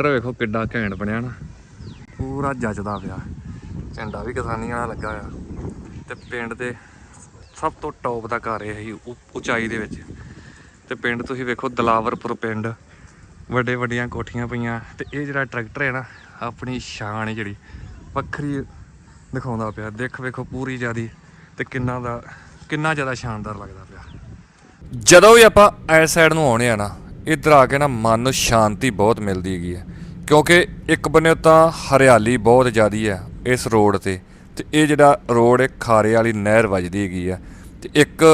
Tractor ਵੇਖੋ ਕਿੱਡਾ ਘੈਂਟ ਬਣਿਆ ਨਾ। ਪੂਰਾ ਜੱਜਦਾ ਪਿਆ। ਝੰਡਾ ਵੀ ਕਿਸਾਨੀ ਵਾਲਾ ਲੱਗਾ ਆ ਤੇ ਪਿੰਡ ਦੇ ਸਭ ਤੋਂ ਟੌਪ ਦਾ ਘਰ ਇਹ ਹੀ ਉਚਾਈ ਦੇ ਵਿੱਚ। ਤੇ ਪਿੰਡ ਤੁਸੀਂ ਵੇਖੋ ਦਲਾਵਰਪੁਰ ਪਿੰਡ। ਵੱਡੇ ਵੱਡੀਆਂ ਕੋਠੀਆਂ ਪਈਆਂ। ਤੇ ਇਹ ਜਿਹੜਾ ਟਰੈਕਟਰ ਹੈ ਨਾ, ਆਪਣੀ ਸ਼ਾਨ ਹੈ ਜਿਹੜੀ। ਵੱਖਰੀ ਦਿਖਾਉਂਦਾ ਪਿਆ। ਦੇਖ ਵੇਖੋ ਪੂਰੀ ਜਿਆਦੀ। ਤੇ ਕਿੰਨਾ ਦਾ, ਕਿੰਨਾ ਜ਼ਿਆਦਾ ਸ਼ਾਨਦਾਰ ਲੱਗਦਾ ਪਿਆ। ਜਦੋਂ ਵੀ ਆਪਾਂ ਇਸ ਸਾਈਡ ਨੂੰ ਆਉਣੇ ਆ ਨਾ, ਇੱਧਰ ਆ ਕੇ ਨਾ ਮਨ ਨੂੰ ਸ਼ਾਂਤੀ ਬਹੁਤ ਮਿਲਦੀ ਹੈਗੀ ਹੈ। ਕਿਉਂਕਿ ਇੱਕ ਬੰਨੇ ਤਾਂ ਹਰਿਆਲੀ ਬਹੁਤ ਜ਼ਿਆਦੀ ਹੈ ਇਸ ਰੋਡ ਤੇ ਤੇ ਇਹ ਜਿਹੜਾ ਰੋਡ ਹੈ, ਖਾਰੇ ਵਾਲੀ ਨਹਿਰ ਵੱਜਦੀ ਹੈਗੀ ਆ ਤੇ ਇੱਕ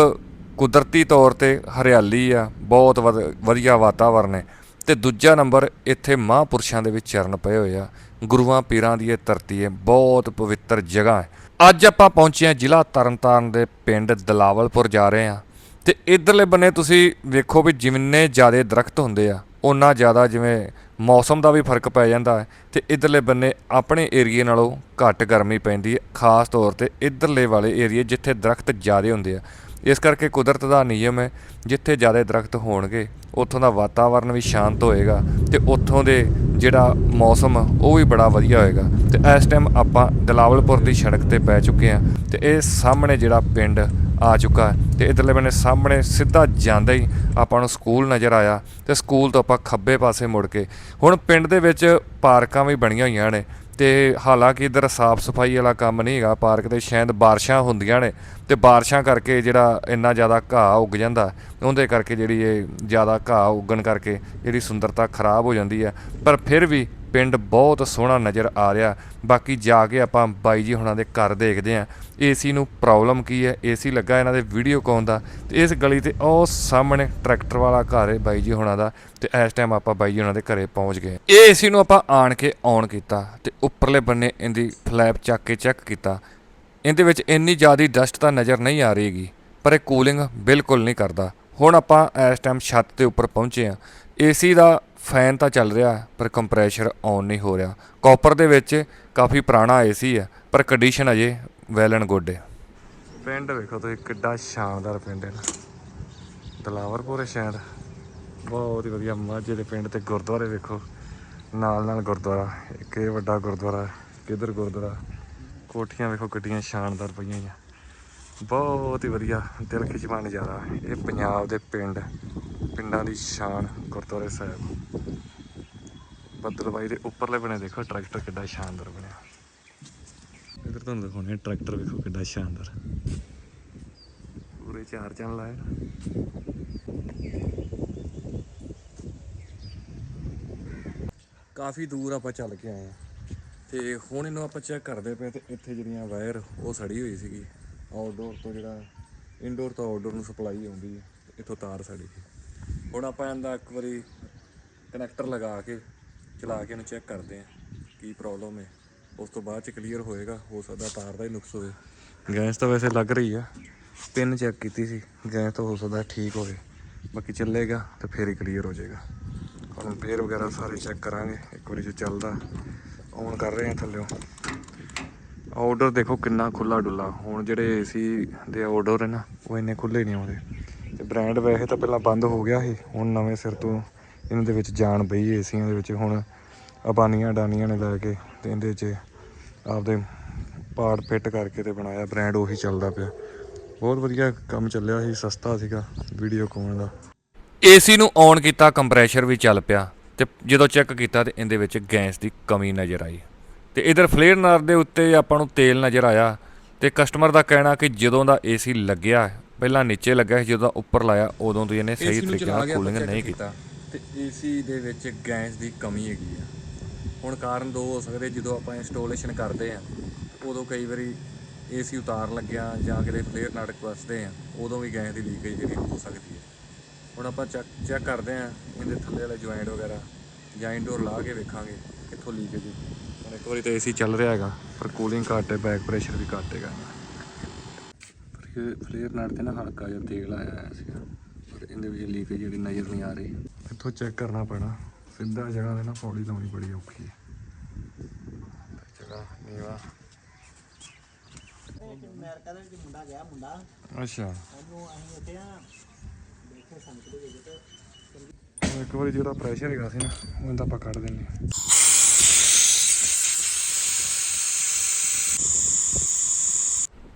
ਕੁਦਰਤੀ ਤੌਰ ਤੇ ਹਰਿਆਲੀ ਆ, ਬਹੁਤ ਵਧ- ਵਧੀਆ ਵਾਤਾਵਰਨ ਹੈ ਤੇ ਦੂਜਾ ਨੰਬਰ ਇੱਥੇ ਮਹਾਂਪੁਰਸ਼ਾਂ ਦੇ ਵਿੱਚ ਚਰਨ ਪਏ ਹੋਏ ਆ, ਗੁਰੂਆਂ ਪੀਰਾਂ ਦੀ ਇਹ ਧਰਤੀ ਹੈ, ਬਹੁਤ ਪਵਿੱਤਰ ਜਗ੍ਹਾ ਹੈ। ਅੱਜ ਆਪਾਂ ਪਹੁੰਚੇ ਹਾਂ ਜ਼ਿਲ੍ਹਾ ਤਰਨਤਾਰਨ ਦੇ ਪਿੰਡ ਦਲਾਵਲਪੁਰ ਜਾ ਰਹੇ ਹਾਂ ਤੇ ਇਧਰਲੇ ਬੰਨੇ ਤੁਸੀਂ ਵੇਖੋ ਵੀ ਜਿੰਨੇ ਜ਼ਿਆਦਾ ਦਰਖਤ ਹੁੰਦੇ ਆ ਉਨਾ ਜ਼ਿਆਦਾ ਜਿਵੇਂ ਮੌਸਮ ਦਾ ਵੀ ਫ਼ਰਕ ਪੈ ਜਾਂਦਾ ਹੈ ਤੇ ਇਧਰਲੇ ਬੰਨੇ ਆਪਣੇ ਏਰੀਏ ਨਾਲੋਂ ਘੱਟ ਗਰਮੀ ਪੈਂਦੀ ਹੈ, ਖਾਸ ਤੌਰ ਤੇ ਇਧਰਲੇ ਵਾਲੇ ਏਰੀਏ ਜਿੱਥੇ ਦਰਖਤ ਜ਼ਿਆਦਾ ਹੁੰਦੇ ਆ। ਇਸ ਕਰਕੇ ਕੁਦਰਤ ਦਾ ਨਿਯਮ ਹੈ, ਜਿੱਥੇ ਜ਼ਿਆਦਾ ਦਰਖਤ ਹੋਣਗੇ, ਉੱਥੋਂ ਦਾ ਵਾਤਾਵਰਨ ਵੀ ਸ਼ਾਂਤ ਹੋਏਗਾ ਤੇ ਉੱਥੋਂ ਦੇ ਜਿਹੜਾ ਮੌਸਮ ਉਹ ਵੀ ਬੜਾ ਵਧੀਆ ਹੋਏਗਾ। ਤੇ ਇਸ ਟਾਈਮ ਆਪਾਂ ਦਲਾਵਲਪੁਰ ਦੀ ਸੜਕ ਤੇ ਪੈ ਚੁੱਕੇ ਹਾਂ ਤੇ ਇਹ ਸਾਹਮਣੇ ਜਿਹੜਾ ਪਿੰਡ ਆ ਚੁੱਕਾ ਹੈ। ਤੇ ਇਧਰਲੇ ਬੰਨੇ ਸਾਹਮਣੇ ਸਿੱਧਾ ਜਾਂਦਾ ਹੀ ਆਪਾਂ ਨੂੰ ਸਕੂਲ ਨਜ਼ਰ ਆਇਆ ਤੇ ਸਕੂਲ ਤੋਂ ਆਪਾਂ ਖੱਬੇ ਪਾਸੇ ਮੁੜ ਕੇ। ਹੁਣ ਪਿੰਡ ਦੇ ਵਿੱਚ ਪਾਰਕਾਂ ਵੀ ਬਣੀਆਂ ਹੋਈਆਂ ਨੇ ਤੇ ਹਾਲਾਂਕਿ ਇਧਰ ਸਾਫ਼ ਸਫ਼ਾਈ ਵਾਲਾ ਕੰਮ ਨਹੀਂ ਹੈਗਾ, ਪਾਰਕ ਤੇ ਸ਼ਾਇਦ ਬਾਰਿਸ਼ਾਂ ਹੁੰਦੀਆਂ ਨੇ। ਤੇ ਬਾਰਿਸ਼ਾਂ ਕਰਕੇ ਜਿਹੜਾ ਇੰਨਾ ਜ਼ਿਆਦਾ ਘਾਹ ਉੱਗ ਜਾਂਦਾ, ਉਹਦੇ ਕਰਕੇ ਜਿਹੜੀ ਇਹ ਜ਼ਿਆਦਾ ਘਾਹ ਉੱਗਣ ਕਰਕੇ ਜਿਹੜੀ ਸੁੰਦਰਤਾ ਖਰਾਬ ਹੋ ਜਾਂਦੀ ਹੈ। ਪਰ ਫਿਰ ਵੀ ਪਿੰਡ ਬਹੁਤ ਸੋਹਣਾ ਨਜ਼ਰ ਆ ਰਿਹਾ। ਬਾਕੀ ਜਾ ਕੇ ਆਪਾਂ ਬਾਈ ਜੀ ਹੁਣਾਂ ਦੇ ਘਰ ਦੇਖਦੇ ਆਂ ਏਸੀ ਨੂੰ ਪ੍ਰੋਬਲਮ ਕੀ ਹੈ? ਏਸੀ ਲੱਗਾ ਇਹਨਾਂ ਦੇ ਵੀਡੀਓ ਕਾਨ ਦਾ। ਤੇ ਇਸ ਗਲੀ ਤੇ ਉਹ ਸਾਹਮਣੇ ਟਰੈਕਟਰ ਵਾਲਾ ਘਰ ਹੈ ਬਾਈ ਜੀ ਹੁਣਾਂ ਦਾ। ਤੇ ਇਸ ਟਾਈਮ ਆਪਾਂ ਬਾਈ ਜੀ ਹੁਣਾਂ ਦੇ ਘਰੇ ਪਹੁੰਚ ਗਏ ਇਹ ਏਸੀ ਨੂੰ ਆਪਾਂ ਆਣ ਕੇ ਔਨ ਕੀਤਾ ਤੇ ਉੱਪਰਲੇ ਬੰਨੇ ਇਹਦੀ ਫਲੈਪ ਚੱਕ ਕੇ ਚੈੱਕ ਕੀਤਾ। ਇਹਦੇ ਵਿੱਚ ਇੰਨੀ ਜ਼ਿਆਦਾ ਡਸਟ ਤਾਂ ਨਜ਼ਰ ਨਹੀਂ ਆ ਰਹੀਗੀ, ਪਰ ਇਹ ਕੂਲਿੰਗ ਬਿਲਕੁਲ ਨਹੀਂ ਕਰਦਾ। ਹੁਣ ਆਪਾਂ ਇਸ ਟਾਈਮ ਛੱਤ ਦੇ ਉੱਪਰ ਪਹੁੰਚੇ ਆ ਏਸੀ ਦਾ ਫੈਨ ਤਾਂ ਚੱਲ ਰਿਹਾ, ਪਰ ਕੰਪਰੈਸ਼ਰ ਆਨ ਨਹੀਂ ਹੋ ਰਿਹਾ। ਕਾਪਰ ਦੇ ਵਿੱਚ ਕਾਫੀ ਪੁਰਾਣਾ ਏਸੀ ਹੈ, ਪਰ ਕੰਡੀਸ਼ਨ ਅਜੇ ਵੈਲ ਐਂਡ ਗੁੱਡ ਹੈ। ਪਿੰਡ ਵੇਖੋ ਤੁਸੀਂ, ਕਿੱਡਾ ਸ਼ਾਨਦਾਰ ਪਿੰਡ ਹੈ ਨਾ। ਦਲਾਵਰਪੁਰ ਸ਼ਹਿਰ ਬਹੁਤ ਹੀ ਵਧੀਆ ਮਾਝੇ ਦੇ ਪਿੰਡ ਤੇ ਗੁਰਦੁਆਰੇ ਵੇਖੋ। ਨਾਲ ਨਾਲ ਗੁਰਦੁਆਰਾ, ਇੱਕ ਇਹ ਵੱਡਾ ਗੁਰਦੁਆਰਾ, ਕਿਧਰ ਗੁਰਦੁਆਰਾ? ਕੋਠੀਆਂ ਵੇਖੋ ਕਿੱਡੀਆਂ ਸ਼ਾਨਦਾਰ ਪਈਆਂ ਆ ਬਹੁਤ ਹੀ ਵਧੀਆ, ਦਿਲ ਖਿਚਵਾਂ ਨਜ਼ਾਰਾ ਇਹ ਪੰਜਾਬ ਦੇ ਪਿੰਡ, ਪਿੰਡਾਂ ਦੀ ਸ਼ਾਨ, ਗੁਰਦੁਆਰੇ ਸਾਹਿਬ। ਬੱਦਲਬਾਈ ਦੇ ਉੱਪਰਲੇ ਬਣੇ ਦੇਖੋ, ਟਰੈਕਟਰ ਕਿੱਡਾ ਸ਼ਾਨਦਾਰ ਬਣਿਆ। ਇਧਰ ਤੁਹਾਨੂੰ ਦਿਖਾਉਣੇ ਟਰੈਕਟਰ ਵੇਖੋ ਕਿੱਡਾ ਸ਼ਾਨਦਾਰ। ਪੂਰੇ ਚਾਰ ਚੰਨ ਲਾਇਆ ਕਾਫੀ ਦੂਰ ਆਪਾਂ ਚੱਲ ਕੇ ਆਏ ਆ। ਤੇ ਹੁਣ ਇਹਨੂੰ ਆਪਾਂ ਚੈੱਕ ਕਰਦੇ ਪਏ ਤੇ ਇੱਥੇ ਜਿਹੜੀਆਂ ਵਾਇਰ ਉਹ ਸੜੀ ਹੋਈ ਸੀਗੀ। ਆਊਟਡੋਰ ਤੋਂ ਜਿਹੜਾ ਇਨਡੋਰ ਤੋਂ ਆਊਟਡੋਰ ਨੂੰ ਸਪਲਾਈ ਆਉਂਦੀ ਹੈ, ਇੱਥੋਂ ਤਾਰ ਸੜੀ ਸੀ। ਹੁਣ ਆਪਾਂ ਇਹਦਾ ਇੱਕ ਵਾਰੀ ਕਨੈਕਟਰ ਲਗਾ ਕੇ, ਚਲਾ ਕੇ ਇਹਨੂੰ ਚੈੱਕ ਕਰਦੇ ਆ ਕੀ ਪ੍ਰੋਬਲਮ ਹੈ। ਉਸ ਤੋਂ ਬਾਅਦ ਚ ਕਲੀਅਰ ਹੋਏਗਾ, ਹੋ ਸਕਦਾ ਤਾਰ ਦਾ ਹੀ ਨੁਕਸ ਹੋਵੇ। ਗੈਸ ਤਾਂ ਵੈਸੇ ਲੱਗ ਰਹੀ ਆ ਪਿੰਨ ਚੈੱਕ ਕੀਤੀ ਸੀ, ਗੈਸ ਤਾਂ ਹੋ ਸਕਦਾ ਠੀਕ ਹੋਵੇ। ਬਾਕੀ ਚੱਲੇਗਾ ਤੇ ਫੇਰ ਹੀ ਕਲੀਅਰ ਹੋ ਜਾਏਗਾ। ਹੁਣ ਪੇਅਰ ਵਗੈਰਾ ਸਾਰੇ ਚੈੱਕ ਕਰਾਂਗੇ, ਇੱਕ ਵਾਰੀ ਜੇ ਚੱਲਦਾ। ਔਨ ਕਰ ਰਹੇ ਆ ਥੱਲਿਓ। ਆਰਡਰ ਦੇਖੋ ਕਿੰਨਾ ਖੁੱਲਾ ਡੁੱਲਾ। ਹੁਣ ਜਿਹੜੇ ਏਸੀ ਦੇ ਆਰਡਰ ਹੈ ਨਾ ਉਹ ਇੰਨੇ ਖੁੱਲੇ ਨਹੀਂ ਆਉਂਦੇ। ਤੇ ਬ੍ਰਾਂਡ ਵੈਸੇ ਤਾਂ ਪਹਿਲਾਂ ਬੰਦ ਹੋ ਗਿਆ ਸੀ, ਹੁਣ ਨਵੇਂ ਸਿਰ ਤੋਂ ਇਹਨਾਂ ਦੇ ਵਿੱਚ ਜਾਣ ਪਈ ਏਸੀਆਂ ਦੇ ਵਿੱਚ। ਹੁਣ ਅਬਾਨੀਆਂ ਡਾਨੀਆਂ ਨੇ ਲੈ ਕੇ ਤੇ ਇਹਦੇ 'ਚ ਆਪਦੇ ਪਾਰਟ ਫਿੱਟ ਕਰਕੇ ਤੇ ਬਣਾਇਆ ਬ੍ਰਾਂਡ ਉਹੀ ਚੱਲਦਾ ਪਿਆ। ਬਹੁਤ ਵਧੀਆ ਕੰਮ ਚੱਲਿਆ ਸੀ, ਸਸਤਾ ਸੀਗਾ ਵੀਡੀਓ ਕੋਨ ਦਾ। ਏਸੀ ਨੂੰ ਔਨ ਕੀਤਾ ਕੰਪਰੈਸ਼ਰ ਵੀ ਚੱਲ ਪਿਆ। ਤੇ ਜਦੋਂ ਚੈੱਕ ਕੀਤਾ ਤੇ ਇਹਦੇ ਵਿੱਚ ਗੈਸ ਦੀ ਕਮੀ ਨਜ਼ਰ ਆਈ। ਤੇ ਇਧਰ ਫਲੇਅਰ ਨਰ ਦੇ ਉੱਤੇ ਆਪਾਂ ਨੂੰ ਤੇਲ ਨਜ਼ਰ ਆਇਆ ਤੇ ਕਸਟਮਰ ਦਾ ਕਹਿਣਾ ਕਿ ਜਦੋਂ ਦਾ ਏਸੀ ਲੱਗਿਆ ਪਹਿਲਾਂ ਨੀਚੇ ਲੱਗਾ ਸੀ ਜਦੋਂ ਉੱਪਰ ਲਾਇਆ ਉਦੋਂ ਤੋਂ ਇਹਨੇ ਸਹੀ ਤਰੀਕੇ ਨਾਲ ਕੂਲਿੰਗ ਨਹੀਂ ਕੀਤਾ ਤੇ ਏਸੀ ਦੇ ਵਿੱਚ ਗੈਸ ਦੀ ਕਮੀ ਹੈਗੀ ਆ। ਹੁਣ ਕਾਰਨ ਦੋ ਹੋ ਸਕਦੇ ਜਦੋਂ ਆਪਾਂ ਇੰਸਟਾਲੇਸ਼ਨ ਕਰਦੇ ਆ ਉਦੋਂ ਕਈ ਵਾਰੀ ਏਸੀ ਉਤਾਰ ਲੱਗਿਆ ਜਾਂ ਕਿਤੇ ਫਲੇਅਰ ਨਟ ਵਸਦੇ ਆ ਉਦੋਂ ਵੀ ਗੈਸ ਦੀ ਲੀਕੇਜ ਜਿਹੜੀ ਹੋ ਸਕਦੀ ਹੈ। ਹੁਣ ਆਪਾਂ ਚੈੱਕ ਚੈੱਕ ਕਰਦੇ ਆਂ ਇਹਦੇ ਥੱਲੇ ਵਾਲੇ ਜੁਆਇੰਟ ਵਗੈਰਾ। ਜਾਂ ਇਨਡੋਰ ਲਾ ਕੇ ਵੇਖਾਂਗੇ ਕਿੱਥੋਂ ਲੀਕੇਜ ਹੁਣ ਇੱਕ ਵਾਰੀ ਤਾਂ ਏਸੀ ਚੱਲ ਰਿਹਾ ਹੈਗਾ ਪਰ ਕੂਲਿੰਗ ਘੱਟ ਹੈ ਬੈਕ ਪ੍ਰੈਸ਼ਰ ਵੀ ਘੱਟ ਹੈਗਾ। ਫਲੇਅਰ ਨਟ ਤੇ ਨਾ ਹਲਕਾ ਜਿਹਾ ਤੇਲ ਆਇਆ ਸੀਗਾ ਪਰ ਇਹਦੇ ਵਿੱਚ ਲੀਕੇਜ ਜਿਹੜੀ ਨਜ਼ਰ ਨਹੀਂ ਆ ਰਹੀ। ਇੱਥੋਂ ਚੈੱਕ ਕਰਨਾ ਪੈਣਾ। ਸਿੱਧਾ ਜਗ੍ਹਾ ਤੇ ਨਾ ਪੌੜੀ ਲਾਉਣੀ ਬੜੀ ਔਖੀ ਹੈ। ਤੇ ਜਗ੍ਹਾ ਨੀਵਾ ਅਮਰੀਕਾ ਦੇ ਵਿੱਚ ਮੁੰਡਾ ਗਿਆ ਮੁੰਡਾ। ਅੱਛਾ। ਉਹਨੂੰ ਅਸੀਂ ਉੱਥੇ ਇੱਕ ਵਾਰੀ ਜਿਹੜਾ ਪ੍ਰੈਸ਼ਰ ਹੈਗਾ ਸੀ ਨਾ ਉਹਦਾ ਆਪਾਂ ਕੱਢ ਦਿੰਨੇ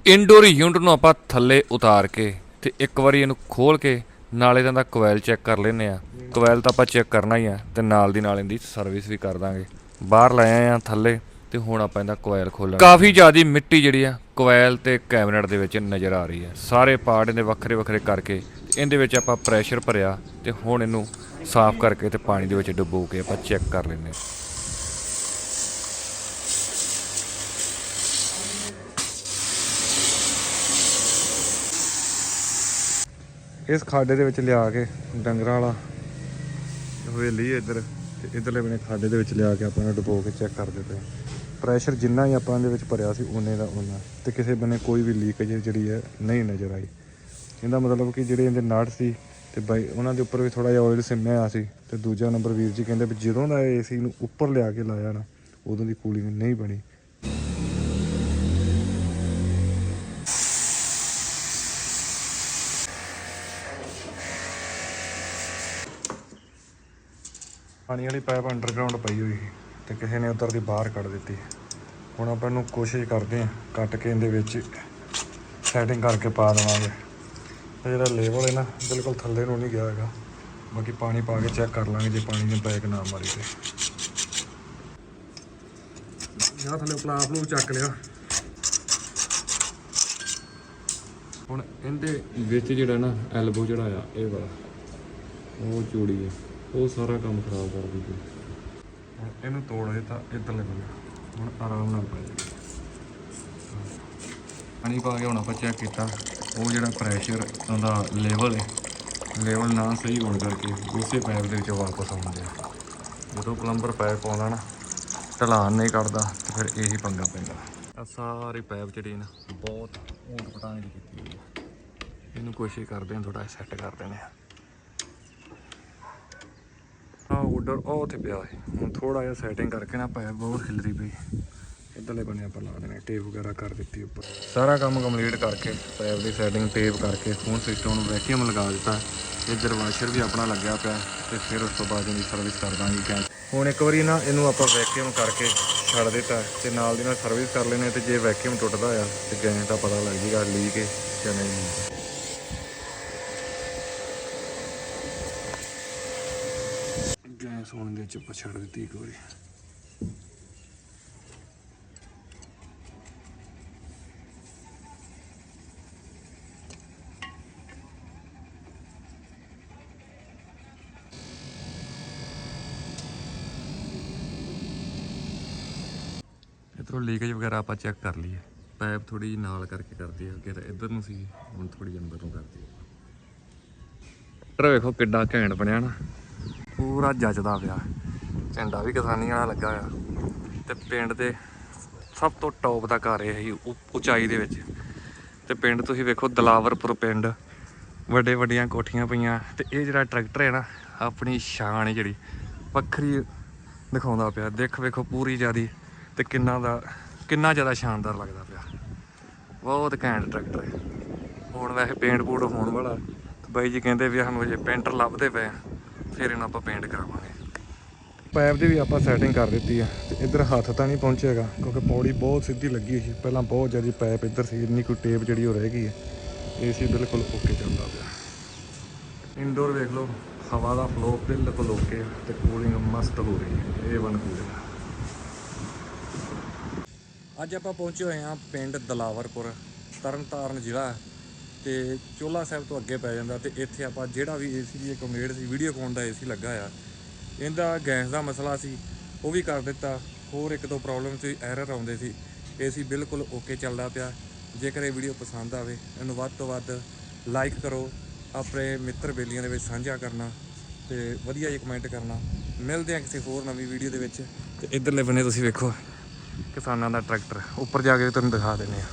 ਇਨਡੋਰ ਯੂਨਿਟ ਨੂੰ ਆਪਾਂ ਥੱਲੇ ਉਤਾਰ ਕੇ ਤੇ ਇੱਕ ਵਾਰੀ ਇਹਨੂੰ ਖੋਲ ਕੇ ਨਾਲੇ ਦਾ ਕੋਇਲ ਚੈੱਕ ਕਰ ਲੈਨੇ ਆ ਕੋਇਲ ਤਾਂ ਆਪਾਂ ਚੈੱਕ ਕਰਨਾ ਹੀ ਆ ਤੇ ਨਾਲ ਦੀ ਨਾਲ ਇਹਦੀ ਸਰਵਿਸ ਵੀ ਕਰ ਦਾਂਗੇ। ਬਾਹਰ ਲੈ ਆਏ ਆ ਥੱਲੇ ਤੇ ਹੁਣ ਆਪਾਂ ਇਹਦਾ ਕੋਇਲ ਖੋਲਣਾ ਕਾਫੀ ਜ਼ਿਆਦੀ ਮਿੱਟੀ ਜਿਹੜੀ ਆ ਕੋਇਲ ਤੇ ਕੈਬਨਟ ਦੇ ਵਿੱਚ ਨਜ਼ਰ ਆ ਰਹੀ ਹੈ ਸਾਰੇ ਪਾਰਟ ਇਹਦੇ ਵੱਖਰੇ ਵੱਖਰੇ ਕਰਕੇ ਇਹਦੇ ਵਿੱਚ ਆਪਾਂ ਪ੍ਰੈਸ਼ਰ ਭਰਿਆ ਤੇ ਹੁਣ ਇਹਨੂੰ ਸਾਫ਼ ਕਰਕੇ ਤੇ ਪਾਣੀ ਦੇ ਵਿੱਚ ਡੁਬੋ ਕੇ ਆਪਾਂ ਚੈੱਕ ਕਰ ਲੈਨੇ ਇਸ ਖਾਡੇ ਦੇ ਵਿੱਚ ਲਿਆ ਕੇ ਡੰਗਰਾਂ ਵਾਲਾ ਹਵੇਲੀ ਹੈ ਇੱਧਰ ਤੇ ਇਧਰਲੇ ਬਨੇ ਖਾਡੇ ਦੇ ਵਿੱਚ ਲਿਆ ਕੇ ਆਪਾਂ ਇਹਨੂੰ ਡੁਬੋ ਕੇ ਚੈੱਕ ਕਰਦੇ ਪਏ ਪ੍ਰੈਸ਼ਰ ਜਿੰਨਾ ਹੀ ਆਪਾਂ ਇਹਦੇ ਵਿੱਚ ਭਰਿਆ ਸੀ, ਉਨੇ ਦਾ ਉਨਾ। ਤੇ ਕਿਸੇ ਬਨੇ ਕੋਈ ਵੀ ਲੀਕੇਜ ਜਿਹੜੀ ਹੈ ਨਹੀਂ ਨਜ਼ਰ ਆਈ। ਇਹਦਾ ਮਤਲਬ ਕਿ ਜਿਹੜੇ ਇਹਦੇ ਨਟ ਸੀ ਤੇ ਬਾਈ ਉਹਨਾਂ ਦੇ ਉੱਪਰ ਵੀ ਥੋੜਾ ਜਿਹਾ ਆਇਲ ਸਿਮਿਆ ਹੋਇਆ ਸੀ ਤੇ ਦੂਜਾ ਨੰਬਰ ਵੀਰ ਜੀ ਕਹਿੰਦੇ ਵੀ ਜਦੋਂ ਦਾ ਏਸੀ ਨੂੰ ਉੱਪਰ ਲਿਆ ਕੇ ਲਾਇਆ ਨਾ, ਉਦੋਂ ਦੀ ਕੂਲਿੰਗ ਨਹੀਂ ਬਣੀ। ਪਾਣੀ ਵਾਲੀ ਪਾਈਪ ਅੰਡਰਗਰਾਉਂਡ ਪਈ ਹੋਈ ਸੀ ਤੇ ਕਿਸੇ ਨੇ ਉਧਰ ਦੀ ਬਾਹਰ ਕੱਢ ਦਿੱਤੀ। ਹੁਣ ਆਪਾਂ ਇਹਨੂੰ ਕੋਸ਼ਿਸ਼ ਕਰਦੇ ਹਾਂ ਕੱਟ ਕੇ ਇਹਦੇ ਵਿੱਚ ਸੈਟਿੰਗ ਕਰਕੇ ਪਾ ਦੇਵਾਂਗੇ। ਜਿਹੜਾ ਲੈਵਲ ਹੈ ਨਾ, ਬਿਲਕੁਲ ਥੱਲੇ ਨੂੰ ਨਹੀਂ ਗਿਆ ਹੈਗਾ। ਬਾਕੀ ਪਾਣੀ ਪਾ ਕੇ ਚੈੱਕ ਕਰ ਲਾਂਗੇ ਜੇ ਪਾਣੀ ਨੇ ਬੈਕ ਨਾ ਮਾਰੀ ਤੇ। ਜਾਂ ਥੱਲੇ ਪਲਾਪ ਨੂੰ ਚੱਕ ਲਿਆ। ਹੁਣ ਇਹਦੇ ਵਿੱਚ ਜਿਹੜਾ ਨਾ ਐਲਬੋ ਜਿਹੜਾ ਆ ਇਹ ਵਾਲਾ, ਉਹ ਚੂੜੀ ਹੈ। ਉਹ ਸਾਰਾ ਕੰਮ ਖਰਾਬ ਕਰ ਦਿੱਤੀ। ਹੁਣ ਇਹਨੂੰ ਤੋੜ ਤਾਂ ਇੱਧਰ ਬੰਨੇ ਹੁਣ ਆਰਾਮ ਨਾਲ ਪੈ ਜਾਏਗਾ ਪਾਣੀ ਪਾ ਕੇ ਹੁਣ ਆਪਾਂ ਚੈੱਕ ਕੀਤਾ। ਉਹ ਜਿਹੜਾ ਪ੍ਰੈਸ਼ਰ ਉਹਦਾ ਲੈਵਲ ਹੈ ਲੈਵਲ ਨਾ ਸਹੀ ਹੋਣ ਕਰਕੇ ਉਸੇ ਪਾਈਪ ਦੇ ਵਿੱਚ ਵਾਪਸ ਆਉਂਦੇ ਆ ਜਦੋਂ ਪਲੰਬਰ ਪਾਈਪ ਪਾਉਂਦਾ ਨਾ, ਢਲਾਨ ਨਹੀਂ ਕੱਢਦਾ, ਤੇ ਫਿਰ ਇਹੀ ਪੰਗਾ ਪੈਂਦਾ। ਆ ਸਾਰੀ ਪਾਈਪ ਜਿਹੜੀ ਨਾ, ਬਹੁਤ ਊਂਟ ਪਟਾਂਗ ਕੀਤੀ ਹੋਈ ਹੈ ਇਹਨੂੰ ਕੋਸ਼ਿਸ਼ ਕਰਦੇ ਹਾਂ ਥੋੜਾ ਸੈੱਟ ਕਰ ਦਿੰਦੇ ਆ ਆ ਆਰਡਰ ਉਹ ਤੇ ਪਿਆ ਹੈ ਹੁਣ ਥੋੜਾ ਜਿਹਾ ਸੈਟਿੰਗ ਕਰਕੇ ਨਾ ਪਾਇਆ ਬਹੁਤ ਖਿਲਰੀ ਪਈ ਇਧਰਲੇ ਬੰਨੇ ਆਪਾਂ ਲਾ ਦੇਣੇ ਟੇਪ ਵਗੈਰਾ ਕਰ ਦਿੱਤੀ ਉੱਪਰ। ਸਾਰਾ ਕੰਮ ਕੰਪਲੀਟ ਕਰਕੇ ਪਾਈਪ ਦੀ ਸੈਟਿੰਗ ਟੇਪ ਕਰਕੇ ਹੁਣ ਸਿਸਟਮ ਨੂੰ ਵੈਕਿਊਮ ਲਗਾ ਦਿੱਤਾ। ਇੱਧਰ ਵਾਸ਼ਰ ਵੀ ਆਪਣਾ ਲੱਗਿਆ ਪਿਆ ਤੇ ਫਿਰ ਉਸ ਤੋਂ ਬਾਅਦ ਇਹਦੀ ਸਰਵਿਸ ਕਰ ਦਾਂਗੇ ਕੈਂ ਹੁਣ ਇੱਕ ਵਾਰੀ ਨਾ ਇਹਨੂੰ ਆਪਾਂ ਵੈਕਿਊਮ ਕਰਕੇ ਛੱਡ ਦਿੱਤਾ ਤੇ ਨਾਲ ਦੀ ਨਾਲ ਸਰਵਿਸ ਕਰ ਲੈਣੇ ਤੇ ਜੇ ਵੈਕਿਊਮ ਟੁੱਟਦਾ ਆ ਤੇ ਗੈਸ ਦਾ ਪਤਾ ਲੱਗ ਜੇਗਾ ਲੀਕ ਹੈ ਜਾਂ ਨਹੀਂ ਗੈਸ ਹੁਣ ਦੇ ਚ ਆਪਾਂ ਛੱਡ ਦਿੱਤੀ ਇੱਕ ਵਾਰੀ। ਇਧਰੋਂ ਲੀਕੇਜ ਵਗੈਰਾ ਆਪਾਂ ਚੈੱਕ ਕਰ ਲਈਏ। ਪਾਈਪ ਥੋੜੀ ਜਿਹੀ ਨਾਲ ਕਰਕੇ ਕਰਦੀ ਹੈ ਅੱਗੇ ਤਾਂ ਇੱਧਰ ਨੂੰ ਸੀ ਹੁਣ ਥੋੜੀ ਅੰਦਰ ਨੂੰ ਕਰਦੀ ਹੈ ਟਰ ਵੇਖੋ ਕਿੱਡਾ ਘੈਂਟ ਬਣਿਆ ਨਾ। ਪੂਰਾ ਜੱਜਦਾ ਪਿਆ। ਝੰਡਾ ਵੀ ਕਿਸਾਨੀ ਵਾਲਾ ਲੱਗਾ ਆ ਤੇ ਪਿੰਡ ਦੇ ਸਭ ਤੋਂ ਟੌਪ ਦਾ ਘਰ ਇਹ ਹੀ ਉਚਾਈ ਦੇ ਵਿੱਚ। ਤੇ ਪਿੰਡ ਤੁਸੀਂ ਵੇਖੋ ਦਲਾਵਰਪੁਰ ਪਿੰਡ। ਵੱਡੇ ਵੱਡੀਆਂ ਕੋਠੀਆਂ ਪਈਆਂ। ਤੇ ਇਹ ਜਿਹੜਾ ਟਰੈਕਟਰ ਹੈ ਨਾ ਆਪਣੀ ਸ਼ਾਨ ਹੈ ਜਿਹੜੀ। ਵੱਖਰੀ ਦਿਖਾਉਂਦਾ ਪਿਆ। ਦੇਖ ਵੇਖੋ ਪੂਰੀ ਜਿਆਦੀ ਤੇ ਕਿੰਨਾ ਦਾ, ਕਿੰਨਾ ਜ਼ਿਆਦਾ ਸ਼ਾਨਦਾਰ ਲੱਗਦਾ ਪਿਆ। ਬਹੁਤ ਘੈਂਟ ਟਰੈਕਟਰ ਹੈ। ਹੁਣ ਵੈਸੇ ਪੇਂਟ ਪੂਟ ਹੋਣ ਵਾਲਾ। ਬਾਈ ਜੀ ਕਹਿੰਦੇ ਵੀ ਸਾਨੂੰ ਅਜੇ ਪੇਂਟਰ ਲੱਭਦੇ ਪਏ ਫਿਰ ਇਹਨੂੰ ਆਪਾਂ ਪੇਂਟ ਕਰਾਵਾਂਗੇ। ਪਾਈਪ ਦੀ ਵੀ ਆਪਾਂ ਸੈਟਿੰਗ ਕਰ ਦਿੱਤੀ ਆ। ਤੇ ਇੱਧਰ ਹੱਥ ਤਾਂ ਨਹੀਂ ਪਹੁੰਚੇਗਾ, ਕਿਉਂਕਿ ਪੌੜੀ ਬਹੁਤ ਸਿੱਧੀ ਲੱਗੀ ਹੋਈ ਸੀ। ਪਹਿਲਾਂ ਬਹੁਤ ਜ਼ਿਆਦਾ ਪਾਈਪ ਇੱਧਰ ਸੀ, ਇੰਨੀ ਕੋਈ ਟੇਪ ਜਿਹੜੀ ਉਹ ਰਹਿ ਗਈ ਹੈ। ਏਸੀ ਬਿਲਕੁਲ ਓਕੇ ਚੱਲਦਾ ਪਿਆ। ਇਨਡੋਰ ਵੇਖ ਲਓ, ਹਵਾ ਦਾ ਫਲੋ ਬਿਲਕੁਲ ਓਕੇ ਤੇ ਕੂਲਿੰਗ ਮਸਤ ਹੋ ਰਹੀ ਹੈ। ਇਹ ਵਨ ਕੂਲਿੰਗ ਅੱਜ ਆਪਾਂ ਪਹੁੰਚੇ ਹੋਏ ਹਾਂ ਪਿੰਡ ਦਲਾਵਰਪੁਰ, ਤਰਨਤਾਰਨ ਜ਼ਿਲ੍ਹਾ ਤੇ ਚੋਲਾ ਸਾਹਿਬ ਤੋਂ ਅੱਗੇ ਪੈ ਜਾਂਦਾ ਤੇ ਇੱਥੇ ਆਪਾਂ ਜਿਹੜਾ ਵੀ ਏਸੀ ਦੀ ਕੰਪਲੀਟ ਸੀ ਵੀਡੀਓਕੋਨ ਦਾ ਏਸੀ ਲੱਗਾ ਆ। ਇਹਦਾ ਗੈਸ ਦਾ ਮਸਲਾ ਸੀ, ਉਹ ਵੀ ਕਰ ਦਿੱਤਾ, ਹੋਰ ਇੱਕ ਦੋ ਪ੍ਰੋਬਲਮ ਸੀ ਐਰਰ ਆਉਂਦੇ ਸੀ। ਏਸੀ ਬਿਲਕੁਲ ਓਕੇ ਚੱਲਦਾ ਪਿਆ। ਜੇਕਰ ਇਹ ਵੀਡੀਓ ਪਸੰਦ ਆਵੇ, ਇਹਨੂੰ ਵੱਧ ਤੋਂ ਵੱਧ ਲਾਈਕ ਕਰੋ, ਆਪਣੇ ਮਿੱਤਰ ਬੇਲੀਆਂ ਦੇ ਵਿੱਚ ਸਾਂਝਾ ਕਰਨਾ ਤੇ ਵਧੀਆ ਜਿਹੀ ਕਮੈਂਟ ਕਰਨਾ। ਮਿਲਦੇ ਆ ਕਿਸੇ ਹੋਰ ਨਵੀਂ ਵੀਡੀਓ ਦੇ ਵਿੱਚ ਤੇ ਇਧਰਲੇ ਬੰਨੇ ਤੁਸੀਂ ਵੇਖੋ। ਕਿਸਾਨਾਂ ਦਾ ਟਰੈਕਟਰ। ਉੱਪਰ ਜਾ ਕੇ ਤੁਹਾਨੂੰ ਦਿਖਾ ਦਿੰਦੇ ਆ